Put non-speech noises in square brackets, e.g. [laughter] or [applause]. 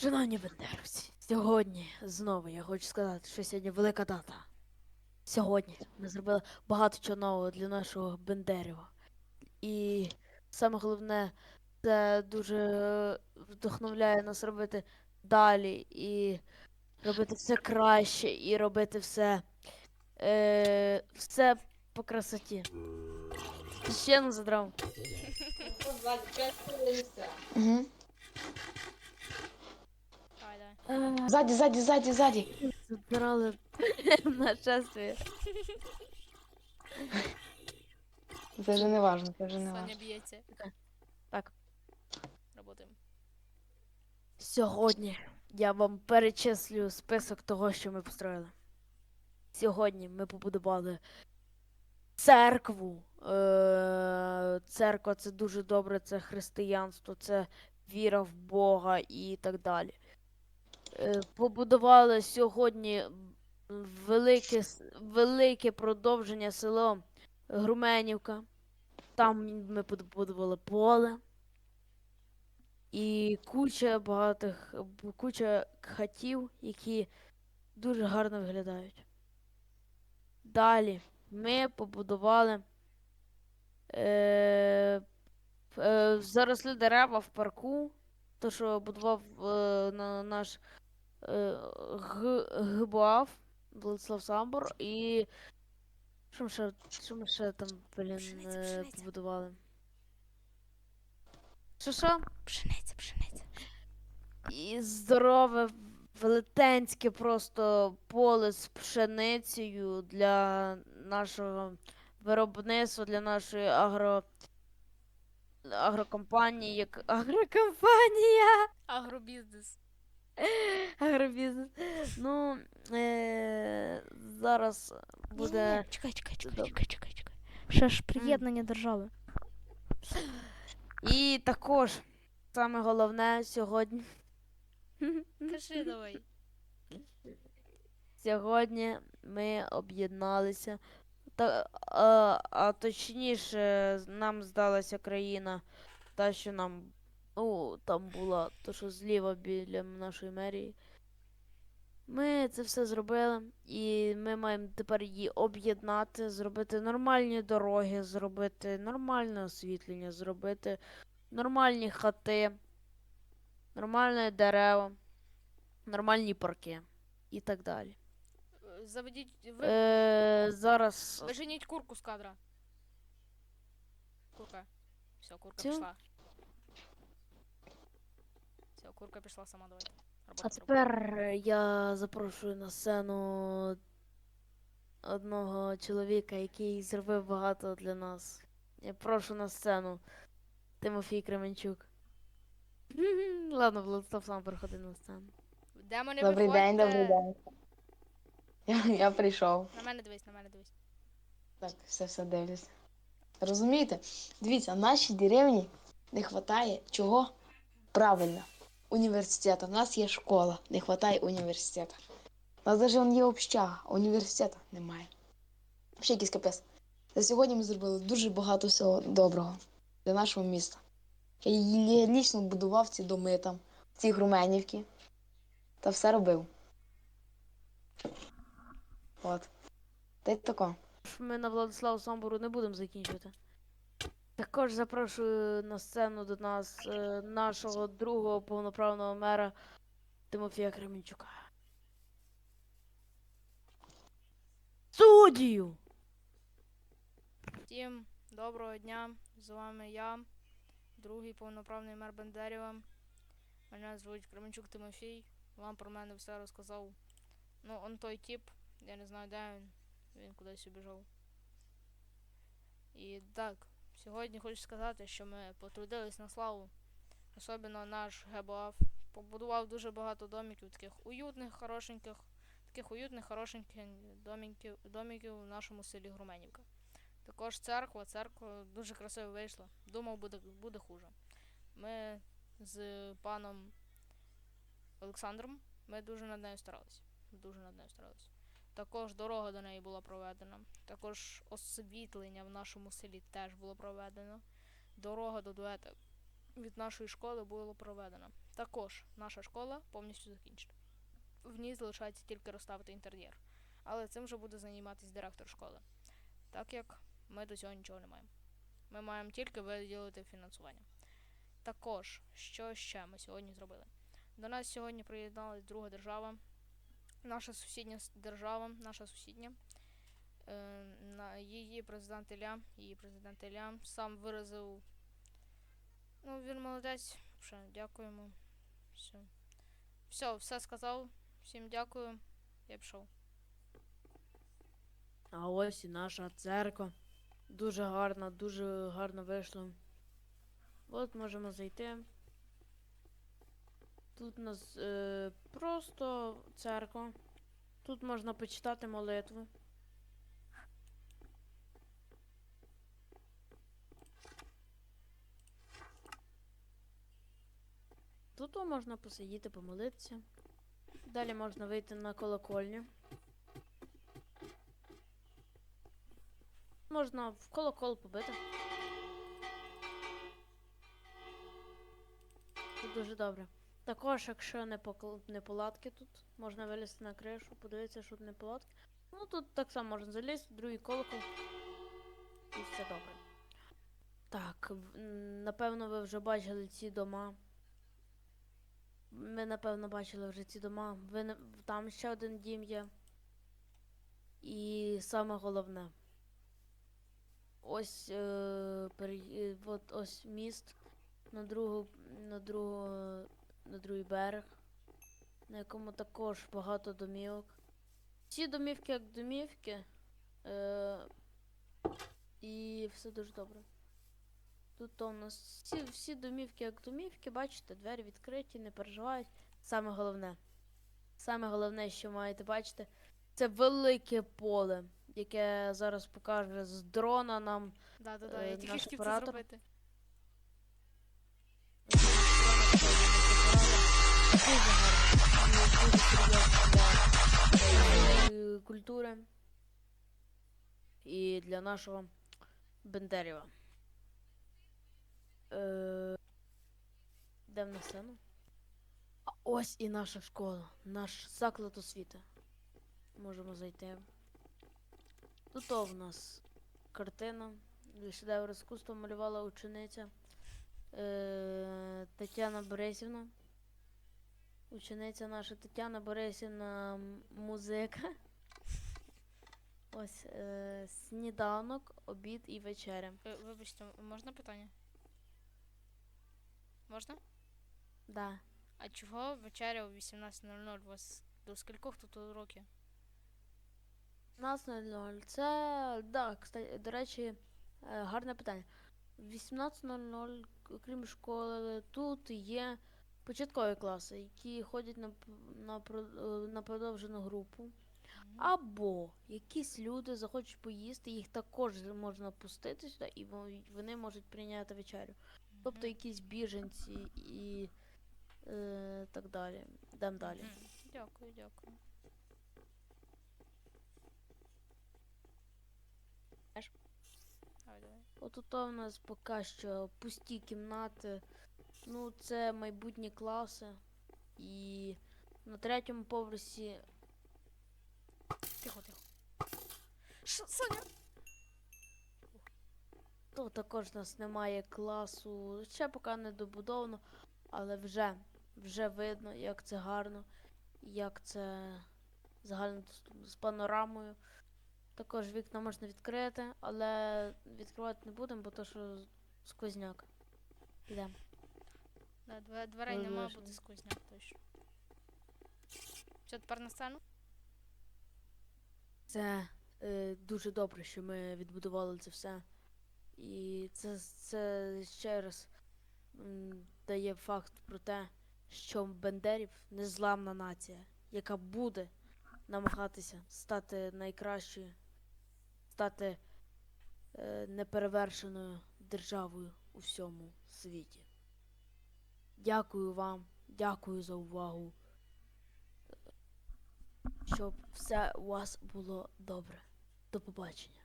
Шановні бендеровці, сьогодні знову я хочу сказати, що сьогодні велика дата. Сьогодні ми зробили багато чого нового для нашого Бендерєва. І саме головне, це дуже вдохновляє нас робити далі і робити все краще, і робити все, е, все по красоті. Ще не задрав. Угу. Ззаді, ззаді, ззаді, ззаді. Забирали [laughs] нашествие. Це вже не важно, це вже не Саня важно. б'ється. Так. Работаємо. Сьогодні я вам перечислю список того, що ми построїли. Сьогодні ми побудували церкву. Е- церква це дуже добре, це християнство, це віра в Бога і так далі. Е- побудували сьогодні велике, велике продовження село Груменівка. Там ми побудували поле. І куча багатих, куча хатів, які дуже гарно виглядають. Далі ми побудували е, е, заросли дерева в парку, то що будував е, на, наш е, Г, ГБАФ Владислав Самбор і що ми ще, що ми ще там, блін, е, побудували? Що що? Пшениця, пшениця. І здорове, велетенське просто поле з пшеницею для нашого виробництва, для нашої агро... агрокомпанії, як агрокомпанія, Агробізнес. [laughs] агробізнес. Ну, е... зараз буде. Ні-ні, Чекай, чекай, чекай, Добре. чекай, чекай, чекай. Ще ж приєднання держави. І також саме головне сьогодні. [laughs] Кажи давай. Сьогодні ми об'єдналися. Та, а, а точніше, нам здалася країна, та, що нам. Ну, там була, то, що зліва біля нашої мерії. Ми це все зробили, і ми маємо тепер її об'єднати, зробити нормальні дороги, зробити нормальне освітлення, зробити нормальні хати, нормальне дерева, нормальні парки і так далі. Заведіть. Ви... Е, зараз Виженіть курку з кадра. Курка. Все, курка Цю? пішла. Все, курка пішла сама, давайте. А Робота, робота. тепер я запрошую на сцену одного чоловіка, який зробив багато для нас. Я прошу на сцену Тимофій Кременчук. Ладно, Владислав сам приходи на сцену. Демони Добрий день, добрий день. Я, [laughs] я прийшов. На мене дивись, на мене дивись. Так, все все дивлюсь. Розумієте? Дивіться, в нашій деревні не вистачає чого? Правильно. Університету. У нас є школа, не вистачає університету. У нас навіть є общага, а університету немає. Ще якийсь капець. За сьогодні ми зробили дуже багато всього доброго для нашого міста. Я лі- лічно будував ці доми там, ці груменівки. Та все робив. От. Та й тако. Ми на Владиславу Самбору не будемо закінчувати. Також запрошую на сцену до нас е, нашого другого повноправного мера Тимофія Кременчука. Суддію! Всім доброго дня. З вами я, другий повноправний мер Бендерєва. Мене звуть Кременчук Тимофій. Вам про мене все розказав. Ну, он той тип, я не знаю, де він. Він кудись убіжав. І так, сьогодні хочу сказати, що ми потрудились на славу. Особливо наш ГБАФ. Побудував дуже багато домиків, таких уютних, хорошеньких, таких уютних, хорошеньких домиків, домиків в нашому селі Груменівка. Також церква, церква дуже красиво вийшла. Думав, буде, буде хуже. Ми з паном Олександром ми дуже над нею старалися. Дуже над нею старалися. Також дорога до неї була проведена. Також освітлення в нашому селі теж було проведено. Дорога до дуета від нашої школи було проведено. Також наша школа повністю закінчена. В ній залишається тільки розставити інтер'єр. Але цим вже буде займатися директор школи, так як ми до цього нічого не маємо. Ми маємо тільки виділити фінансування. Також, що ще ми сьогодні зробили? До нас сьогодні приєдналась друга держава, наша сусідня держава, наша сусідня. Е, на її президент Ілля, її президент Ілля сам виразив. Ну, він молодець. Ще дякуємо. Все. Все, все сказав. Всім дякую. Я пішов. А ось і наша церква. Дуже гарно, дуже гарно вийшло. От можемо зайти. Тут у нас е, просто церква. Тут можна почитати молитву. Тут можна посидіти, помолитися. Далі можна вийти на колокольню. Можна в колокол побити. Тут дуже добре. Також, якщо не покл- неполадки тут, можна вилізти на кришу, подивитися, що тут неполадки. Ну тут так само можна залізти, другий колокол. І все добре. Так, напевно, ви вже бачили ці дома. Ми, напевно, бачили вже ці дома. Ви. Там ще один дім є. І саме головне. Ось, е, пере- е, от ось міст на другу, на другу, на другий берег, на якому також багато домівок. Всі домівки як домівки. Е, і все дуже добре. Тут то у нас всі, всі домівки як домівки, бачите, двері відкриті, не переживають. Саме головне. Саме головне, що маєте бачити, це велике поле, яке зараз покаже з дрона нам. Да, да, да, Е, я тільки наш хотів це зробити. Дуже гарно. Дуже серйозно е, культури і для нашого Бендерєва. Е, Де в нас сцену? А ось і наша школа, наш заклад освіти. Можемо зайти. Тут в нас картина. Шедевр іскусства малювала учениця е, Тетяна Борисівна. Учениця наша Тетяна Борисівна музика. [laughs] Ось е, сніданок, обід і вечеря. Е, Вибачте, можна питання? Можна? Да. А чого вечеря о 18.00? У вас до скількох тут уроки? 18.00. Це. Да, кстати, до речі, е, гарне питання. В 18.00, крім школи, тут є початкові класи, які ходять на, на, е, на продовжену групу. Або якісь люди захочуть поїсти, їх також можна пустити сюди, і вони можуть прийняти вечерю. Тобто якісь біженці і е, так далі. Йдемо далі. Дякую, дякую. Отут у нас поки що пусті кімнати. Ну, це майбутні класи. І на третьому поверсі. Тихо, тихо. Що, Соня? То також у нас немає класу. Ще поки не добудовано, але вже, вже видно, як це гарно, як це загально з панорамою. Також вікна можна відкрити, але відкривати не будемо, бо то що сквозняк. Йдемо. Да, две- дверей Ой, нема, буде сквозняк точно. Що, тепер на сцену? Це е, дуже добре, що ми відбудували це все. І це, це ще раз м, дає факт про те, що Бендерів незламна нація, яка буде намагатися стати найкращою, стати е, неперевершеною державою у всьому світі. Дякую вам, дякую за увагу щоб все у вас було добре. До побачення.